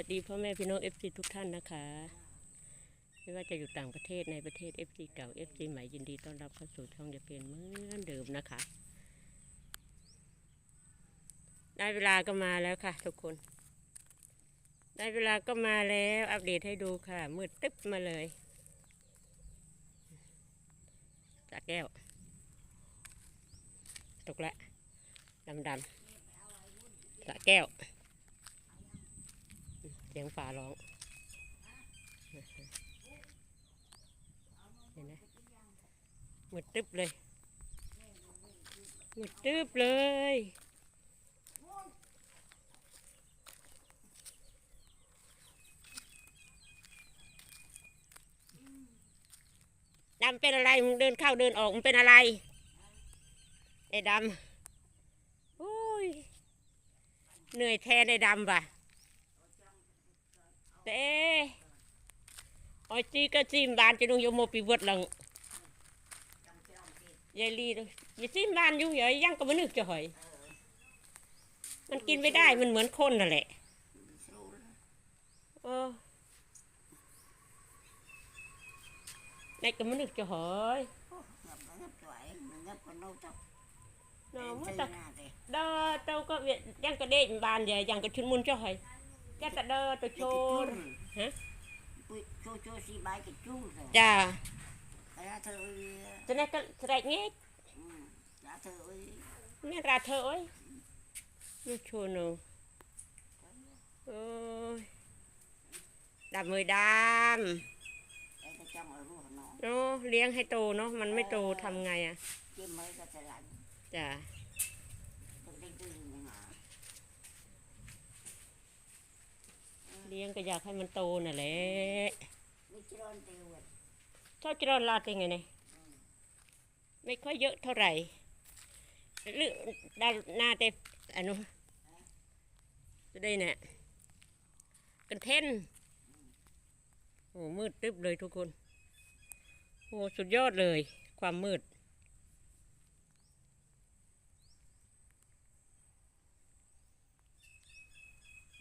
วัสดีพ่อแม่พี่น้องเอฟซีทุกท่านนะคะ ไม่ว่าจะอยู่ต่างประเทศในประเทศเอฟซีเก่าเอฟซีใหม่ยินดีต้อนรับเข้าสู่ช่องจะเป็นเหมือนเดิมนะคะ ได้เวลาก็มาแล้วค่ะ ทุกคน ได้เวลาก็มาแล้วอัปเดตให้ดูค่ะ มืดตึ๊บมาเลยสาแก้ว ตกละดำดำสาแก้ว สียงฝาร้องเห็นไหมมืดตึ๊บเลยมืดตึ๊บเลยดำเป็นอะไรมึงเดินเข้าเดินออกมึงเป็นอะไรไอ้ดำโอ้ยเหนื่อยแทนไอ้ดำว่ะ Tê Ôi chi cái chim bàn cho nó vô một bị vượt lần Dây ly rồi Vậy chim bàn vô vậy ยังก็ไม่นึกจะหอย มันกินไม่ได้มันเหมือนคนนั่นแหละเออในก็ไม่นึกจะหอย ngập nó ngập tuổi nó ngập còn đâu tao เนาะ Em มัน chơi แต่ nhà thì เด้อเต้าก็เวียยังก็เด็กบานใหญ่ยังก็ชุนมุนจะหอย แกแต่เด้อตัวโช cái น chun ฮะ Ui, chô chô xì bái cái chun rồi จ้า Cái ra thơ ơi จะนั่นก็แสดงงี้ ừ, ra thơ ơi แม่ราเธอเอ้ยนี่โชว์หนูโอ้ยดำมือด Đây cái trong ở ruộng nó ำเนาะเลี้ยงให้โตเนาะมันไม่โตทำไงอะ Chim mới ra thơ lạnh จ้ะ Tôi đi từ nhà hả เลี้ยงก็อยากให้มันโตน่ะแหละ Đi chứ đón tiêu rồi ชอบจะรอนลาดยังไงเนี่ยไม่ค่อยเยอะเท่าไหร่หรือดาหน้าเต็อันนู้นจะได้เนี่ยกันเทนโอ้มืดตึ๊บเลยทุกคนโอ้สุดยอดเลย ความมืด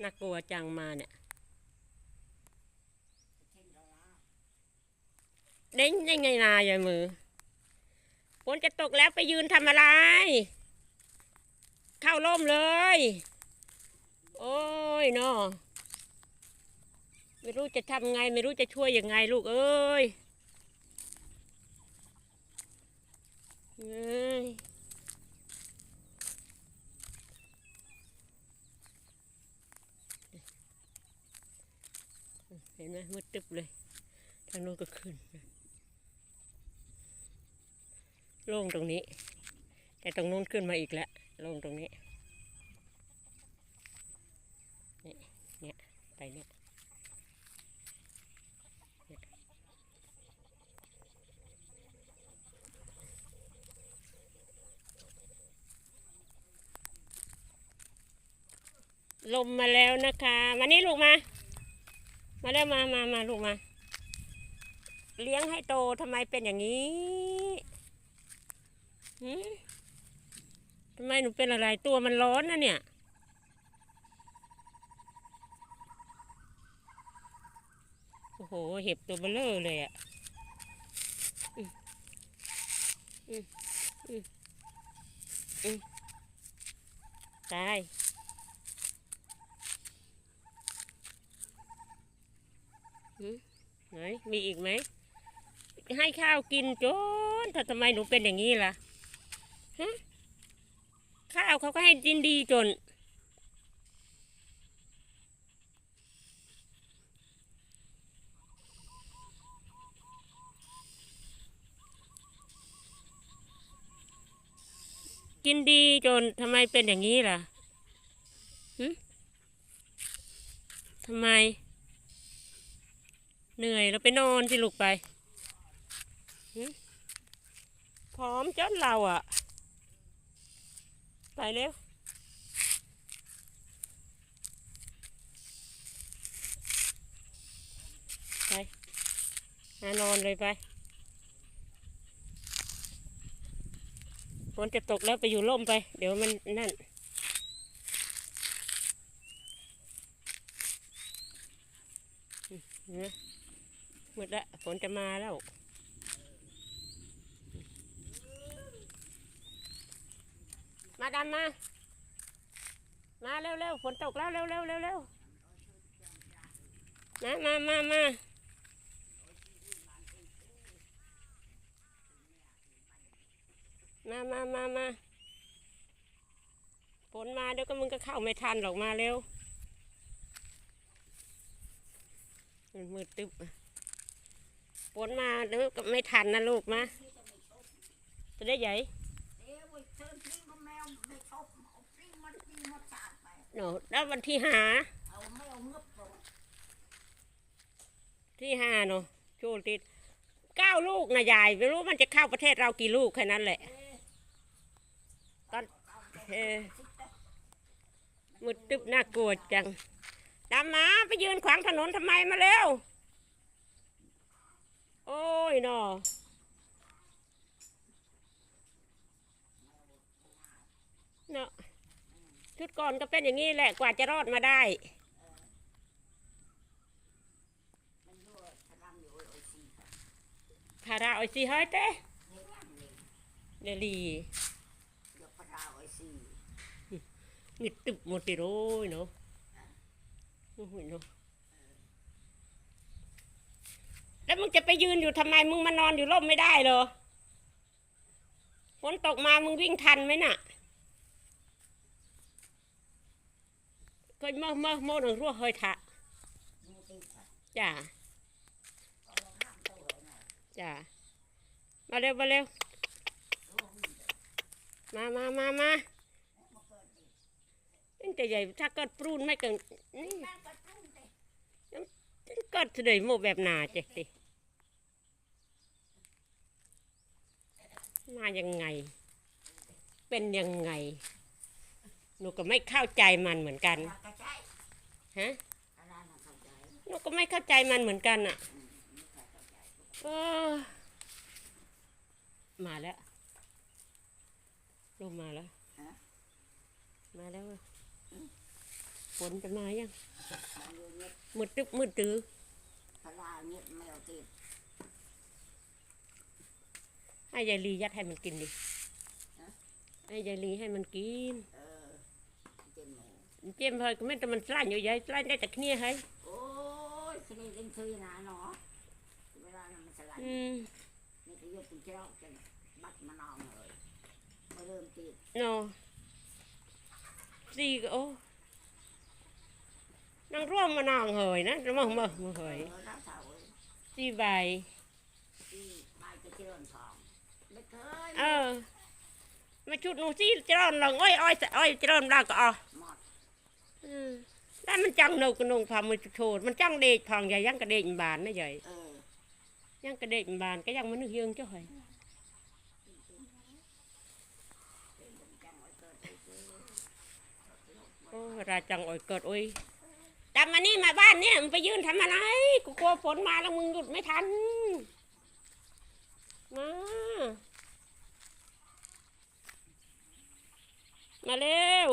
น่ากลัวจังมาเนี่ย เด้งได้ไงนายายมือฝนจะตกแล้วไปยืนทำอะไร เข้าร่มเลย โอ้ยเนาะไม่รู้จะทำไง ไม่รู้จะช่วยยังไงลูกเอ้ยเอ้ยเห็นไหมมืดตึ๊บเลย ทางโน้นก็ขึ้น โล่งตรงนี้ แต่ตรงนู้นขึ้นมาอีกแล้วโล่งตรงนี้นี่เนี่ยไปเนี่ยลมมาแล้วนะคะมานี่ลูกมา มาแล้วมามามาลูกมา เลี้ยงให้โตทำไมเป็นอย่างนี้ ทำไมหนูเป็นอะไรตัวมันร้อนนะเนี่ย โอ้โห เห็บตัวเบลอเลยอะ่ะอืมอืมอืมอืมตายไหนมีอีกไหม ให้ข้าวกินจนถ้าทำไมหนูเป็นอย่างนี้ล่ะ ข้าวเขาก็ให้กินดีจน กินดีจนทำไมเป็นอย่างนี้ล่ะหึทำไม เหนื่อยเราไปนอนสิลูกไปพร้อมจนเราอะ ไปเร็วไปนอนเลยไปฝนจะตกแล้วไปอยู่ร่มไป เดี๋ยวมันนั่นหมดละฝนจะมาแล้ว มาดำมา มาเร็วๆฝนตกแล้วเร็วเร็วเร็วเร็วมามามามามามามามาฝนมาเดี๋ยวก็มึงก็เข้าไม่ทันหรอกมาเร็วมันมืดตึ๊บฝนมาเดี๋ยวก็ไม่ทันนะลูกมาจะได้ใหญ่ เดี๋ยวไปเชิญพี่มาแมวไม่ชอบเอาพี่ มันพี่มันสาดไปเนาะแล้ววันที่หาเอาที่ห้าเนาะช่วงติดเก้าลูกนะยายไม่รู้มันจะเข้าประเทศเรากี่ลูกแค่นั้นแหละตอนเอออสิเตะมืดตึบน่ากลัวจังดำมาไปยืนขวางถนนทำไมมาเร็ว โอ้ยเนาะเนาะ ชุดก่อนก็เป็นอย่างนี้แหละกว่าจะรอดมาได้พลังอยู่ไอ้สิค่ะคาราโอยสิเฮ้ยเต้เดลีเดี๋ยวพลังไอ้สิงิดตึบหมดติโรยเนาะโอ้โหเนาะแล้วมึงจะไปยืนอยู่ทำไมมึงมานอนอยู่ร่มไม่ได้เหรอฝนตกมามึงวิ่งทันไหมน่ะ ก็มอมอมอหนึ่งรั่วเฮยทะจ้าจ้ามาเร็วมาเร็วมามามามาตั้งแต่ใหญ่ถ้าเกิดปรูนไม่เกินนี่นั่งกระตุ้นเกิดเสด็จโมแบบนาเจ๊สิมายังไง เป็นยังไง หนูก็ไม่เข้าใจมันเหมือนกันอยากกระจายฮะอะไรน่ะเข้าใจหนูก็ไม่เข้าใจมันเหมือนกันอะอืมไม่ค่อยเข้าใจเออมาแล้วลงมาแล้วฮะมาแล้วอะฝนจะมายังมันอยู่เงียบมืดตึ๊บมืดตื้อพลังเงียบไม่เอาติดให้ยายลียัดให้มันกินดิให้ยายลีให้มันกินเออเจ็บหมู เจมส์เฮ้ยก็ไม่แต่มันสลายอยู่ยายสลายได้แต่เนี่ยเฮ้ย โอ้ยสนิทเล่นซื้อนะเนาะเวลานั้นมันสลาย อืม นี่ก็ยกเป็นเจ้ากันบัดมานองเลยมาเริ่มติด เนาะสี่ก็โอ้นางร่วมมานางเหยนะมามามาเห เอย อรักษาไว้ สี่ใบ ที่บ้านจะเจริญทองไม่เคย เออมาชุดหนูสี่เจริญหลังอ้อยอ้อยอ้อยเจริญได้ก็เอ๋อ หมด อืมได้มัน จังเนกกระนงพามือโทษมันจังเด็กทองใหญ่ยังกระเด็กบานนะใหญ่เออยังกระเด็กบานก็ยังมันนึกยืงเจ้าเหยเป็นจังไว้เกิดไปซื้อโอ้ราจังอ้อยเกิดอ้อยดำมานี่มาบ้านเนี่ยมึงไปยืนทำอะไรกูกลัวฝนมาแล้วมึงหยุดไม่ทันมามาเร็ว